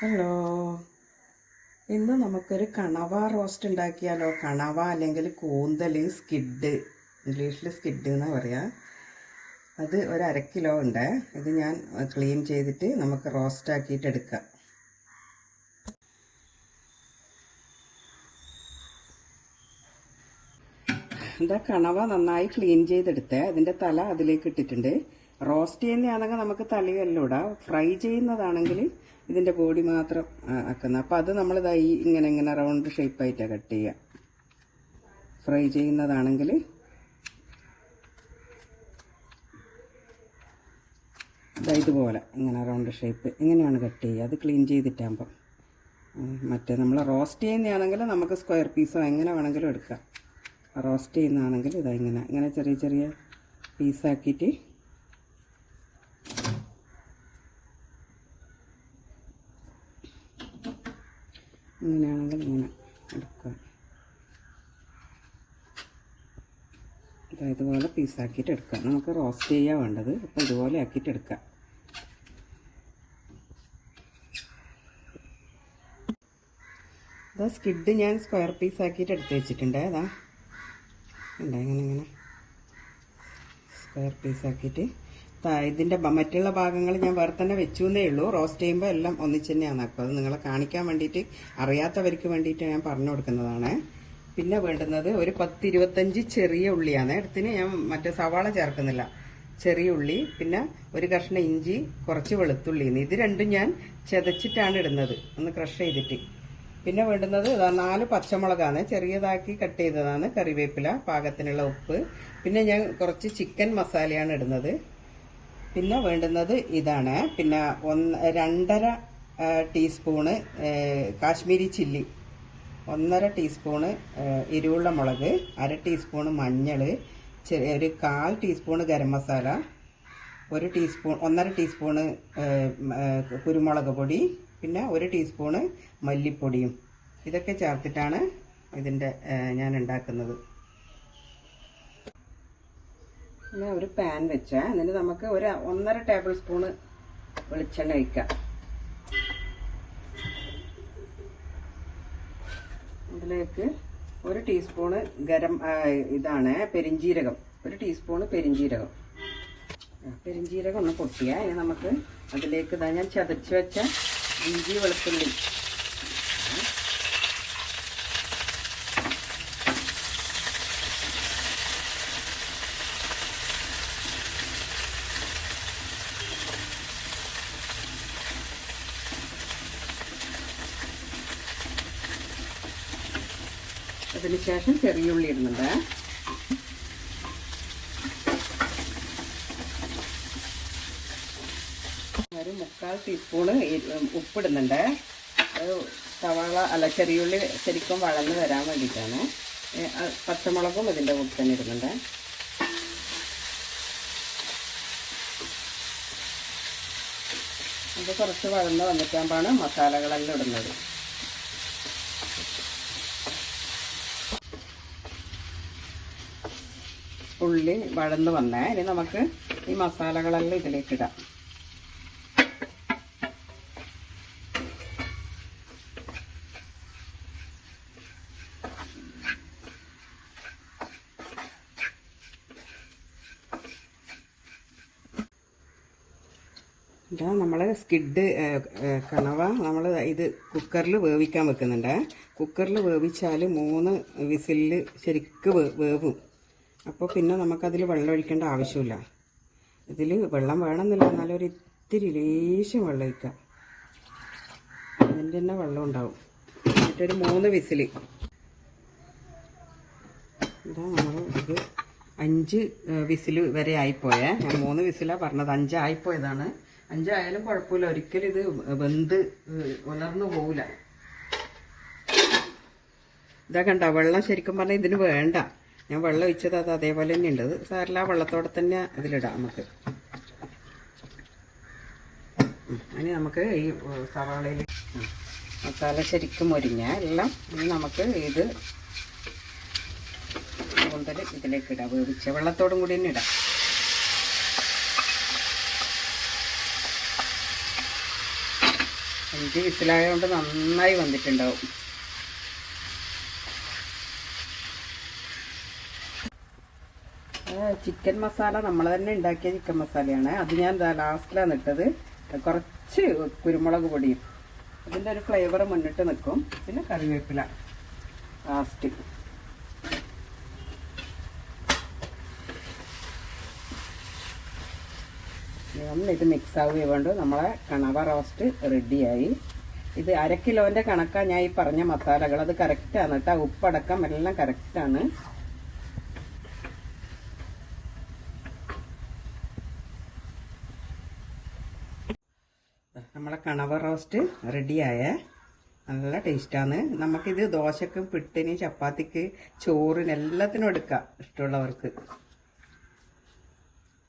Hello ഇന്ന് നമുക്കൊരു കണവ റോസ്റ്റ് ഉണ്ടാക്കിയാലോ? കണവ അല്ലെങ്കിൽ കൂന്തൽ സ്കിഡ് ഇംഗ്ലീഷിൽ സ്കിഡ് എന്നാ പറയാ. അത് ഒരു അര കിലോ ഉണ്ട്. ഇത് ഞാൻ ക്ലീൻ ചെയ്തിട്ട് നമുക്ക് റോസ്റ്റ് ആക്കിയിട്ട് എടുക്കാം. എന്താ കണവ നന്നായി ക്ലീൻ ചെയ്തെടുത്ത്. അതിന്റെ തല അതിലേക്ക് ഇട്ടിട്ടുണ്ട്. റോസ്റ്റ് ചെയ്യുന്നതാണെങ്കിൽ നമുക്ക് തലയല്ലൂടാ ഫ്രൈ ചെയ്യുന്നതാണെങ്കിൽ ഇതിന്റെ ബോഡി മാത്രം ആക്കുന്നത് അപ്പോൾ അത് നമ്മൾ ഇതായി ഇങ്ങനെ ഇങ്ങനെ റൗണ്ട് ഷേപ്പായിട്ടാണ് കട്ട് ചെയ്യുക ഫ്രൈ ചെയ്യുന്നതാണെങ്കിൽ ഇതായതുപോലെ ഇങ്ങനെ റൗണ്ട് ഷേപ്പ് ഇങ്ങനെയാണ് കട്ട് ചെയ്യുക അത് ക്ലീൻ ചെയ്തിട്ടാകുമ്പോൾ മറ്റേ നമ്മൾ റോസ്റ്റ് ചെയ്യുന്നതാണെങ്കിൽ നമുക്ക് സ്ക്വയർ പീസോ എങ്ങനെ വേണമെങ്കിലും എടുക്കാം. റോസ്റ്റ് ചെയ്യുന്നതാണെങ്കിൽ ഇതാ ഇങ്ങനെ ഇങ്ങനെ ചെറിയ ചെറിയ പീസാക്കിയിട്ട് ഇങ്ങനെയാണെങ്കിൽ ഇങ്ങനെ എടുക്കുക. ഇതാ ഇതുപോലെ പീസാക്കിയിട്ട് എടുക്കുക. നമുക്ക് റോസ്റ്റ് ചെയ്യാൻ വേണ്ടത്. അപ്പോൾ ഇതുപോലെ ആക്കിയിട്ട് എടുക്കുക. ഇതാ സ്കിഡ് ഞാൻ സ്ക്വയർ പീസ് ആക്കിയിട്ട് എടുത്ത് വെച്ചിട്ടുണ്ട്. അതാ ഉണ്ട് ഇങ്ങനെ ഇങ്ങനെ. സ്ക്വയർ പീസ് ആക്കിയിട്ട് ഇതിന്റെ മറ്റുള്ള ഭാഗങ്ങൾ ഞാൻ വേറെ തന്നെ വെച്ചു എന്നേ ഉള്ളൂ. റോസ്റ്റ് ചെയ്യുമ്പോൾ എല്ലാം ഒന്നിച്ച് തന്നെയാണ്. അപ്പോൾ അത് നിങ്ങളെ കാണിക്കാൻ വേണ്ടിയിട്ട് അറിയാത്തവർക്ക് വേണ്ടിയിട്ട് ഞാൻ പറഞ്ഞു കൊടുക്കുന്നതാണ്. പിന്നെ വേണ്ടുന്നത് ഒരു പത്ത് ഇരുപത്തഞ്ച് ചെറിയ ഉള്ളിയാണ്. എടുത്തിന് ഞാൻ മറ്റേ സവാള ചേർക്കുന്നില്ല. ചെറിയ ഉള്ളി പിന്നെ ഒരു കഷ്ണം ഇഞ്ചി കുറച്ച് വെളുത്തുള്ളി. ഇത് രണ്ടും ഞാൻ ചതച്ചിട്ടാണ് ഇടുന്നത്. ഒന്ന് ക്രഷ് ചെയ്തിട്ട്. പിന്നെ വേണ്ടുന്നത് നാല് പച്ചമുളകാണ്. ചെറിയതാക്കി കട്ട് ചെയ്തതാണ്. കറിവേപ്പില പാകത്തിനുള്ള ഉപ്പ്. പിന്നെ ഞാൻ കുറച്ച് ചിക്കൻ മസാലയാണ് ഇടുന്നത്. പിന്നെ വേണ്ടുന്നത് ഇതാണ്. പിന്നെ ഒന്ന് രണ്ടര ടീസ്പൂണ് കാശ്മീരി ചില്ലി ഒന്നര ടീസ്പൂണ് എരിവുള്ള മുളക് അര ടീസ്പൂണ് മഞ്ഞൾ ചെറിയ ഒരു കാൽ ടീസ്പൂണ് ഗരം മസാല ഒരു ടീസ്പൂൺ ഒന്നര ടീസ്പൂണ് കുരുമുളക് പൊടി പിന്നെ ഒരു ടീസ്പൂണ് മല്ലിപ്പൊടിയും. ഇതൊക്കെ ചേർത്തിട്ടാണ് ഇതിന്റെ ഞാൻ ഉണ്ടാക്കുന്നത്. പിന്നെ ഒരു പാൻ വെച്ച. എന്നിട്ട് നമുക്ക് ഒരു ഒന്നര ടേബിൾ സ്പൂണ് വെളിച്ചെണ്ണ ഒഴിക്കാം. അതിലേക്ക് ഒരു ടീസ്പൂണ് ഗരം ഇതാണ് പെരിഞ്ജീരകം ഒരു ടീസ്പൂണ് പെരിഞ്ജീരകം പെരിഞ്ജീരകം ഒന്ന് പൊട്ടിയാൽ നമുക്ക് അതിലേക്ക് ഇതാ ഞാൻ ചതച്ച് വെച്ച ഇഞ്ചി വെളുത്തുള്ളി അതിന് ശേഷം ചെറിയ ഉള്ളി ഇടുന്നുണ്ട്. ഒരു മുക്കാൽ ടീസ്പൂണ് ഉപ്പിടുന്നുണ്ട്. സവാള അല്ല ചെറിയുള്ളി ശരിക്കും വളർന്ന് വരാൻ വേണ്ടിയിട്ടാണ്. പച്ചമുളകും ഇതിന്റെ കൂടെ തന്നെ ഇടുന്നുണ്ട്. ഇത് കുറച്ച് വളർന്ന് വന്നിട്ടാകുമ്പോഴാണ് മസാലകളെല്ലാം ഇടുന്നത്. ഉള്ളി വഴന്ന് വന്നേ. ഇനി നമുക്ക് ഈ മസാലകളെല്ലാം ഇതിലേക്ക് ഇടാം. ഇതാ നമ്മൾ സ്കിഡ് കണവ നമ്മൾ ഇത് കുക്കറിൽ വേവിക്കാൻ വെക്കുന്നുണ്ട്. കുക്കറിൽ വേവിച്ചാൽ മൂന്ന് വിസിലിൽ ശരിക്ക് വേവും. അപ്പോൾ പിന്നെ നമുക്കതിൽ വെള്ളം ഒഴിക്കേണ്ട ആവശ്യമില്ല. ഇതിൽ വെള്ളം വേണമെന്നില്ല. എന്നാലും ഒരു ഇത്തിരി ലേശം വെള്ളം ഒഴിക്കാം അതിന്റെ തന്നെ വെള്ളം ഉണ്ടാവും. എന്നിട്ടൊരു മൂന്ന് വിസിൽ ഇതാ നമ്മൾ ഇത് അഞ്ച് വിസിൽ വരെ ആയിപ്പോയേ. ഞാൻ മൂന്ന് വിസിലാണ് പറഞ്ഞത്. അഞ്ചായിപ്പോയതാണ്. അഞ്ചായാലും കുഴപ്പമില്ല. ഒരിക്കലും ഇത് വെന്ത് ഉലർന്നു പോവില്ല. ഇതാ കണ്ട? വെള്ളം ശരിക്കും പറഞ്ഞാൽ ഇതിന് വേണ്ട. ഞാൻ വെള്ളം ഒഴിച്ചത് അത് അതേപോലെ തന്നെ ഉണ്ട് സാറില്ല വെള്ളത്തോടെ തന്നെ ഇതിലിടാം നമുക്ക്. ഇനി നമുക്ക് ഈ സവാളയിൽ മസാല ശരിക്കും മുരിഞ്ഞ എല്ലാം ഇനി നമുക്ക് ഇത് കൂടുതൽ ഇതിലേക്ക് ഇടാം. വേവിച്ച വെള്ളത്തോടും കൂടി തന്നെ ഇടാം. അഞ്ച് വിസിലായതുകൊണ്ട് നന്നായി വന്നിട്ടുണ്ടാവും. ചിക്കൻ മസാല നമ്മൾ തന്നെ ഉണ്ടാക്കിയ ചിക്കൻ മസാലയാണ് അത് ഞാൻ ലാസ്റ്റിലാണ് ഇട്ടത്. കുറച്ച് കുരുമുളക് പൊടിയും. അതിന്റെ ഒരു ഫ്ലേവർ മുന്നിട്ട് നിൽക്കും പിന്നെ കറിവേപ്പില. ലാസ്റ്റ് ഇത് മിക്സ് ആവുകയും വേണ്ട. നമ്മളെ കണവ റോസ്റ്റ് റെഡിയായി ഇത് അര കിലോന്റെ കണക്കാണ് ഞാൻ ഈ പറഞ്ഞ മസാലകൾ അത് കറക്റ്റാണ് കേട്ടോ ഉപ്പടക്കം എല്ലാം കറക്റ്റാണ് നമ്മളെ കണവ റോസ്റ്റ് റെഡിയായ നല്ല ടേസ്റ്റാണ് നമുക്കിത് ദോശക്ക് പിട്ടിന് ചപ്പാത്തിക്ക് ചോറിന് എല്ലാത്തിനും എടുക്കാം. ഇഷ്ടമുള്ളവർക്ക്.